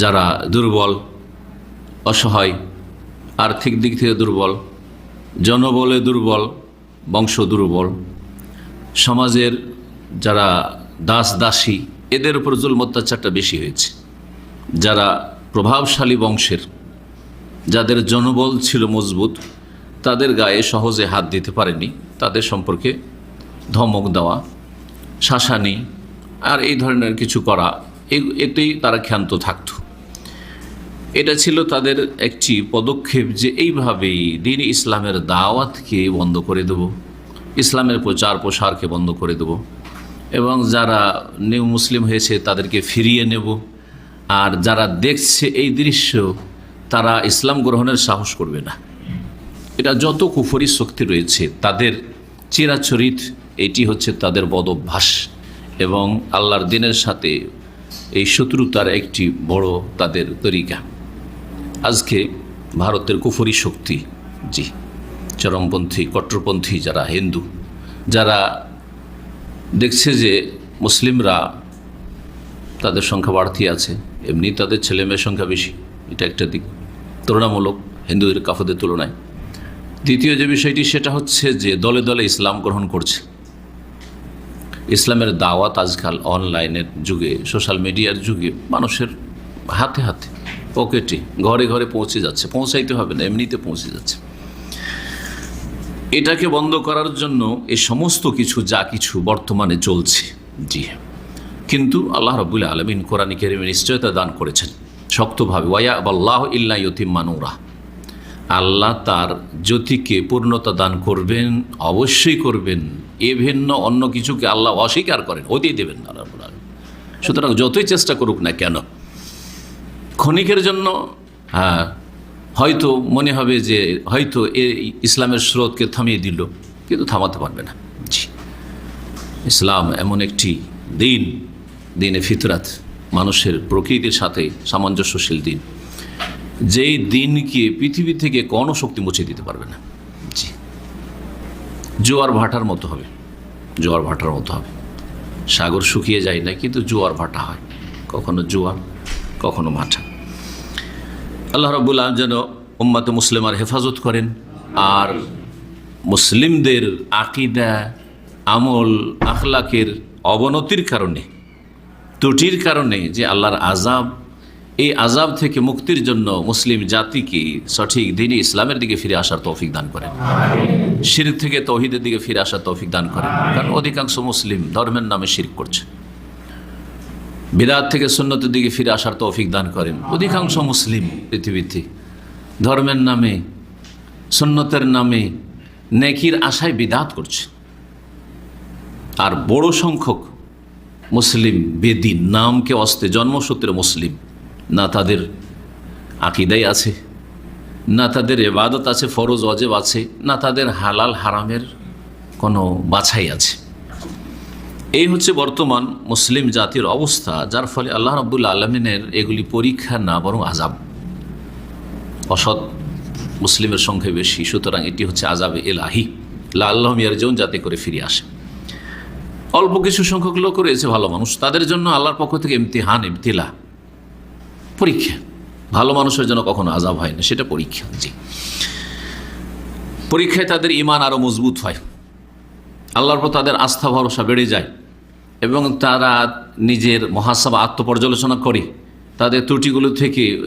যারা দুর্বল, অসহায়, আর্থিক দিক থেকে দুর্বল, জনবলে দুর্বল, বংশ দুর্বল, সমাজের যারা দাস দাসী, এদের উপর জুল অত্যাচারটা বেশি হয়েছে। যারা প্রভাবশালী বংশের, যাদের জনবল ছিল মজবুত, তাদের গায়ে সহজে হাত দিতে পারেনি, তাদের সম্পর্কে ধমক দেওয়া, শাসানি, আর এই ধরনের কিছু করা এতেই তারা ক্ষান্ত থাকত। এটা ছিল তাদের একটি পদক্ষেপ যে এইভাবেই দিন ইসলামের দাওয়াতকে বন্ধ করে দেব, ইসলামের প্রচার প্রসারকে বন্ধ করে দেব এবং যারা নিউ মুসলিম হয়েছে তাদেরকে ফিরিয়ে নেব। আর যারা দেখছে এই দৃশ্য, তারা ইসলাম গ্রহণের সাহস করবে না। এটা যত কুফরি শক্তি রয়েছে, তাদের চিরাচরিত এটি হচ্ছে তাদের বদ অভ্যাস এবং আল্লাহর দিনের সাথে এই শত্রুতার একটি বড় তাদের তরিকা। আজকে ভারতের কুফরি শক্তি, জি, চরমপন্থী, কট্টরপন্থী যারা হিন্দু, যারা দেখছে যে মুসলিমরা তাদের সংখ্যা বাড়তি আছে, এমনি তাদের ছেলে মেয়ের সংখ্যা বেশি, এটা একটা দিক। তুলনামূলক হিন্দুদের কাফদের তুলনায়। দ্বিতীয় যে বিষয়টি, সেটা হচ্ছে যে দলে দলে ইসলাম গ্রহণ করছে। ইসলামের দাওয়াত আজকাল অনলাইনের যুগে, সোশ্যাল মিডিয়ার যুগে মানুষের হাতে হাতে। পকেটে, ঘরে ঘরে পৌঁছে যাচ্ছে। পৌঁছাইতে হবে না, এমনিতে পৌঁছে যাচ্ছে। এটাকে বন্ধ করার জন্য এ সমস্ত কিছু, যা কিছু বর্তমানে চলছে, জি হ্যাঁ। কিন্তু আল্লাহ রবুল্লা আলমিন কোরআন কেরিমে নিশ্চয়তা দান করেছেন, শক্তভাবে। ওয়া আল্লাহ ইল্লা ইয়তিম মানুরা আল্লাহ তার জ্যোতিকে পূর্ণতা দান করবেন, অবশ্যই করবেন। এ ভিন্ন অন্য কিছুকে আল্লাহ অস্বীকার করেন ওতেই দেবেন আল্লাহ সুতরাং যতই চেষ্টা করুক না কেন ক্ষণিকের জন্য হ্যাঁ হয়তো মনে হবে যে হয়তো এ ইসলামের স্রোতকে থামিয়ে দিল কিন্তু থামাতে পারবে না। জি। ইসলাম এমন একটি দিন দিনে ফিতরাত মানুষের প্রকৃতির সাথে সামঞ্জস্যশীল দিন। যেই দিনকে পৃথিবী থেকে কোনো শক্তি মুছে দিতে পারবে না। জি। জোয়ার ভাটার মতো হবে জোয়ার ভাটার মতো হবে। সাগর শুকিয়ে যায় না কিন্তু জোয়ার ভাটা হয়। কখনো জোয়ার কখনো ভাটা। আল্লাহ রবুল্লাহ যেন উম্মাতে মুসলিমার হেফাজত করেন আর মুসলিমদের আকিদা, আমল, আখলাকের অবনতির কারণে, ত্রুটির কারণে যে আল্লাহর আজাব এই আজাব থেকে মুক্তির জন্য মুসলিম জাতিকে সঠিক দিনই ইসলামের দিকে ফিরে আসার তৌফিক দান করেন। শির থেকে তৌহিদের দিকে ফিরে আসার তৌফিক দান করেন। কারণ অধিকাংশ মুসলিম ধর্মের নামে শির করছে। বিরাট থেকে সুন্নতের দিকে ফিরে আসার তৌফিক দান করেন। অধিকাংশ মুসলিম পৃথিবীতে। ধর্মের নামে, সুন্নতের নামে নেকির আশায় বিদাত করছে। আর বড় সংখ্যক মুসলিম বেদিন, নামকে অস্তে জন্মসূত্রে মুসলিম, না তাদের আকিদাই আছে, না তাদের এবাদত আছে, ফরজ অজেব আছে, না তাদের হালাল হারামের কোনো বাছাই আছে। এই হচ্ছে বর্তমান মুসলিম জাতির অবস্থা, যার ফলে আল্লাহ রব্দুল্লা আলমিনের এগুলি পরীক্ষা না, বরং আজাব অসৎ মুসলিমের সংখ্যা বেশি, সুতরাং এটি হচ্ছে আজাবে এলাহি লা আল্লাহ মিয়ারজন যাতে করে ফিরে আসে। অল্প কিছু সংখ্যক লোক রয়েছে, ভালো মানুষ। তাদের জন্য আল্লাহর পক্ষ থেকে ইমতিহান ইমতিলা পরীক্ষা। ভালো মানুষের জন্য কখনো আজাব হয় না, সেটা পরীক্ষা, জি। পরীক্ষায় তাদের ইমান আরও মজবুত হয়। আল্লাহর পর তাদের আস্থা, ভরসা বেড়ে যায়। এবং তারা নিজের মহাসভা আত্মপর্যালোচনা করে, তাদের ত্রুটিগুলো থেকে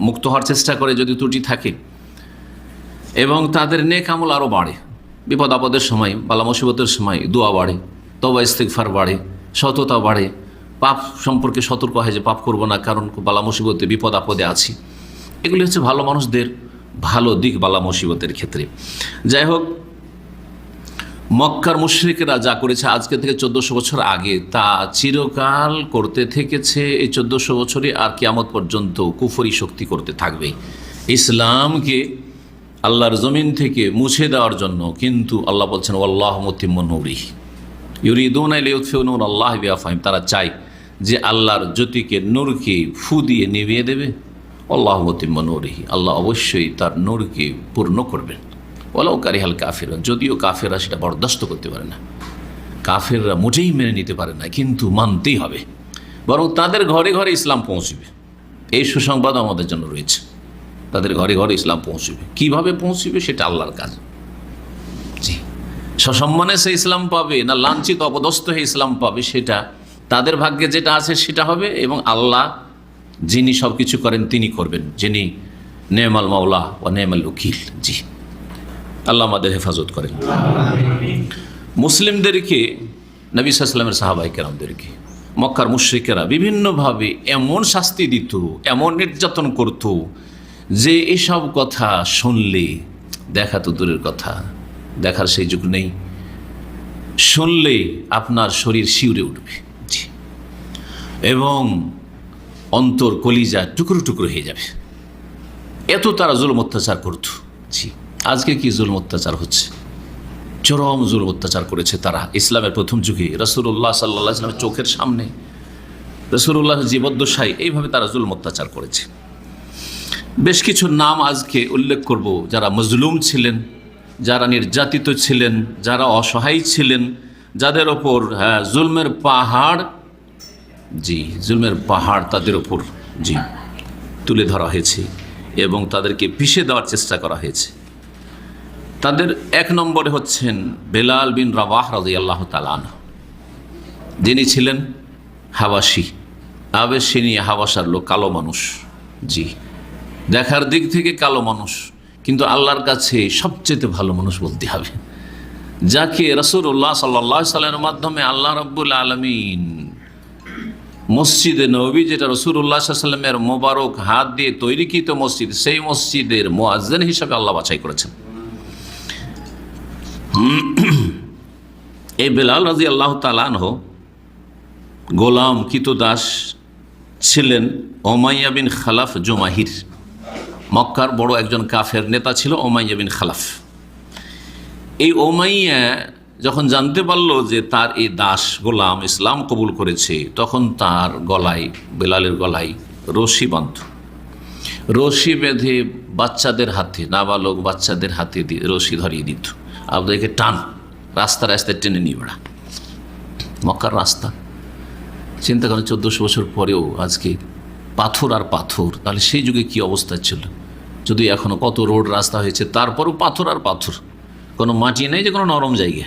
মুক্ত হওয়ার চেষ্টা করে যদি ত্রুটি থাকে। এবং তাদের নেক আমল আরও বাড়ে। বিপদ আপদের সময়, বালা মুসিবতের সময় দোয়া বাড়ে তবা ইস্তেকফার বাড়ে, সততা বাড়ে। পাপ সম্পর্কে সতর্ক হয় যে পাপ করব না, কারণ বালা মুসিবতে, বিপদ আপদে আছি। এগুলি হচ্ছে ভালো মানুষদের ভালো দিক বালা মুসিবতের ক্ষেত্রে। যাই হোক মক্কার মুশ্রিকেরা যা করেছে আজকে থেকে চোদ্দোশো বছর আগে, তা চিরকাল করতে থেকেছে এই চোদ্দোশো বছরই আর কিয়ামত পর্যন্ত কুফরি শক্তি করতে থাকবে। ইসলামকে আল্লাহর জমিন থেকে মুছে দেওয়ার জন্য কিন্তু আল্লাহ বলছেন আল্লাহ মতিমনুরি ইউরিদুন আল্লাহ বিয়াফাহিম তারা চায় যে আল্লাহর জ্যোতিকে নূরকে ফু দিয়ে নিভিয়ে দেবে। আল্লাহ মতিমনুরিহি আল্লাহ অবশ্যই তার নূরকে পূর্ণ করবেন। ওলাও কারিহাল কাফেরা যদিও কাফেরা সেটা বরদাস্ত করতে পারে না। কাফেররা মোটেই মেনে নিতে পারে না, কিন্তু মানতেই হবে। বরং তাদের ঘরে ঘরে ইসলাম পৌঁছবে। এই সুসংবাদ আমাদের জন্য রয়েছে। তাদের ঘরে ঘরে ইসলাম পৌঁছবে। কীভাবে পৌঁছবে সেটা আল্লাহর কাজ। জি। সসম্মানে সে ইসলাম পাবে না লাঞ্ছিত অপদস্থ হয়ে ইসলাম পাবে সেটা তাদের ভাগ্যে যেটা আছে সেটা হবে এবং আল্লাহ যিনি সব কিছু করেন তিনি করবেন, যিনি নেমাল মাওলা ও নেমাল উকিল। জি। আল্লাহ আমাদের হেফাজত করেন। মুসলিমদেরকে, নবী সাল্লামের সাহাবাই কেরামদেরকে, মক্কার মুশ্রিকেরা বিভিন্নভাবে এমন শাস্তি দিত, এমন নির্যাতন করত যে এসব কথা শুনলে দেখা তো দূরের কথা, দেখার সেই যুগ নেই। শুনলে আপনার শরীর শিউরে উঠবে। জি। এবং অন্তর কলিজা টুকরো টুকরো হয়ে যাবে। এত তারা জুলম অত্যাচার করত। জি। আজকে কি জুলম অত্যাচার হচ্ছে? চরম জুলম অত্যাচার করেছে তারা। ইসলামের প্রথম যুগে রসুল্লাহ সাল্লাহ ইসলামের চোখের সামনে রসুল্লাহ জীবদ্দশাই এইভাবে তারা জুলম অত্যাচার করেছে। বেশ কিছু নাম আজকে উল্লেখ করব। যারা মজলুম ছিলেন, যারা নির্যাতিত ছিলেন, যারা অসহায় ছিলেন, যাদের ওপর হ্যাঁ জুলমের পাহাড়, জি, জুলমের পাহাড় তাদের ওপর, জি, তুলে ধরা হয়েছে এবং তাদেরকে পিষে দেওয়ার চেষ্টা করা হয়েছে। তাদের এক নম্বরে হচ্ছেন বেলাল বিন রাবাহ রাজি আল্লাহ তালান যিনি ছিলেন হাবাসি। আবেশিনী হাবাসার লোক, কালো মানুষ। জি। দেখার দিক থেকে কালো মানুষ, কিন্তু আল্লাহর কাছে সবচেয়ে ভালো মানুষ বলতে হবে। যাকে রসুল্লাহ সাল্লাহ সাল্লামের মাধ্যমে আল্লাহ রব্বুল আলমিন মসজিদে নবী, যেটা রসুল্লাহ সাল্লামের মোবারক হাত দিয়ে তৈরিকৃত মসজিদ, সেই মসজিদের মোয়াজ্জেন হিসাবে আল্লাহ বাছাই করেছেন। এই বেলাল রাজি আল্লাহ তালানহ গোলাম কিত দাস ছিলেন ওমাইয়া বিন খালাফ জোমাহির। মক্কার বড় একজন কাফের নেতা ছিল ওমাইয়া বিন খালাফ। এই ওমাইয়া যখন জানতে পারল যে তার এই দাস গোলাম ইসলাম কবুল করেছে, তখন তার গলায়, বেলালের গলায় রশি বাঁধ। রশি বেঁধে বাচ্চাদের হাতে, নাবালক বাচ্চাদের হাতে রশি ধরিয়ে দিত। আপনাদেরকে টান রাস্তা রাস্তায় টেনে নিয়ে বেড়া। মক্কার রাস্তা। চিন্তা করেন চোদ্দোশো বছর পরেও আজকে পাথর আর পাথর, তাহলে সেই যুগে কি অবস্থা ছিল? যদি এখনও কত রোড রাস্তা হয়েছে, তারপরও পাথর আর পাথর। কোনো মাটি নেই যে কোনো নরম জায়গা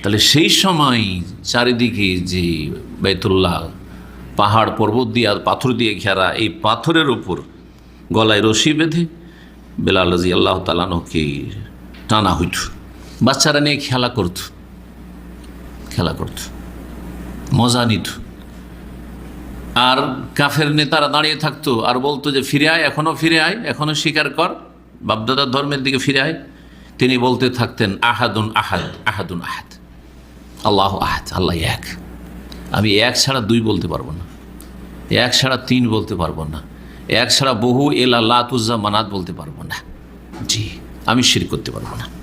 তাহলে সেই সময় চারিদিকে যে বেতুল্লাহ, পাহাড় পর্বত দিয়ে আর পাথর দিয়ে ঘেরা, এই পাথরের উপর গলায় রশি বেঁধে বেলাল রাজি আল্লাহ তালানহকে টানা হইত। বাচ্চারা নিয়ে খেলা করত। খেলা করত। মজা নিত। আর কাফের নেতারা দাঁড়িয়ে থাকতো আর বলতো যে, ফিরে আয় এখনও ফিরে আয় এখনও স্বীকার কর। বাপদাদার ধর্মের দিকে ফিরে আয়। তিনি বলতে থাকতেন, আহাদুন আহাদ আহাদুন আহাদ। আল্লাহ আহাদ, আল্লাহ এক। আমি এক ছাড়া দুই বলতে পারব না। এক ছাড়া তিন বলতে পারব না। এক ছাড়া বহু এলা লাতুজ্জা মানাত বলতে পারব না। জি, আমি শির করতে পারব না।